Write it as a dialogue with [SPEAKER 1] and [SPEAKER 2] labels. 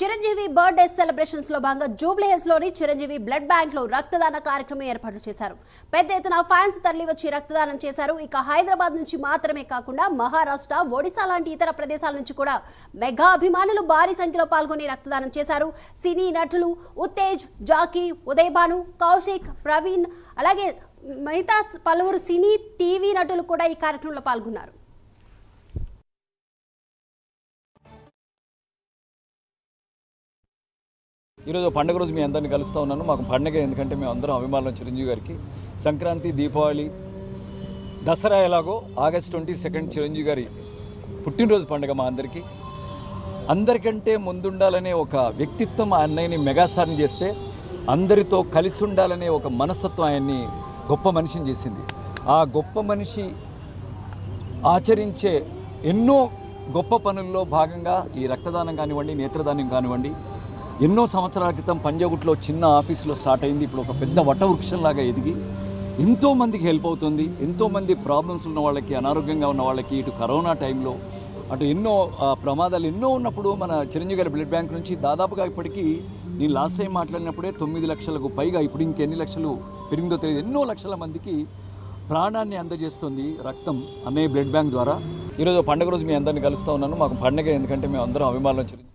[SPEAKER 1] Chiranjeevi birthday సెలబ్రేషన్స్లో భాగంగా జూబ్లీహిల్స్లోని Chiranjeevi blood బ్యాంక్లో రక్తదాన కార్యక్రమం ఏర్పాటు చేశారు. పెద్ద ఎత్తున ఫ్యాన్స్ తరలి వచ్చి రక్తదానం చేశారు. ఇక హైదరాబాద్ నుంచి మాత్రమే కాకుండా మహారాష్ట్ర ఒడిశా లాంటి ఇతర ప్రదేశాల నుంచి కూడా మెగా అభిమానులు భారీ సంఖ్యలో పాల్గొని రక్తదానం చేశారు. సినీ నటులు ఉత్తేజ్ జాకీ ఉదయభాను కౌశిక్ ప్రవీణ్ అలాగే మిగతా పలువురు సినీ టీవీ నటులు కూడా ఈ కార్యక్రమంలో పాల్గొన్నారు.
[SPEAKER 2] ఈరోజు పండుగ రోజు మీ అందరిని కలుస్తూ ఉన్నాను. మాకు పండుగ ఎందుకంటే మేము అందరం అభిమానులు చిరంజీవి గారికి. సంక్రాంతి దీపావళి దసరా ఎలాగో ఆగస్ట్ ట్వంటీ సెకండ్ చిరంజీవి గారి పుట్టినరోజు పండుగ మా అందరికీ. అందరికంటే ముందుండాలనే ఒక వ్యక్తిత్వం ఆ అన్నయ్యని మెగాస్టార్ని చేస్తే అందరితో కలిసి ఉండాలనే ఒక మనస్తత్వం ఆయన్ని గొప్ప మనిషిని చేసింది. ఆ గొప్ప మనిషి ఆచరించే ఎన్నో గొప్ప పనుల్లో భాగంగా ఈ రక్తదానం కానివ్వండి నేత్రదానం కానివ్వండి ఎన్నో సంవత్సరాల క్రితం పంజాగుట్లో చిన్న ఆఫీసులో స్టార్ట్ అయింది. ఇప్పుడు ఒక పెద్ద వటవృక్షంలాగా ఎదిగి ఎంతోమందికి హెల్ప్ అవుతుంది. ఎంతోమంది ప్రాబ్లమ్స్ ఉన్న వాళ్ళకి అనారోగ్యంగా ఉన్న వాళ్ళకి ఇటు కరోనా టైంలో అటు ఎన్నో ప్రమాదాలు ఎన్నో ఉన్నప్పుడు మన చిరంజీవి గారి బ్లడ్ బ్యాంక్ నుంచి దాదాపుగా ఇప్పటికీ నేను లాస్ట్ టైం మాట్లాడినప్పుడే తొమ్మిది లక్షలకు పైగా ఇప్పుడు ఇంకెన్ని లక్షలు పెరిగిందో తెలియదు. ఎన్నో లక్షల మందికి ప్రాణాన్ని అందజేస్తుంది రక్తం అనే బ్లడ్ బ్యాంక్ ద్వారా. ఈరోజు పండుగ రోజు మీ అందరిని కలుస్తూ ఉన్నాను. మాకు పండుగ ఎందుకంటే మేము అందరం అభిమానులు చిరంజీవి.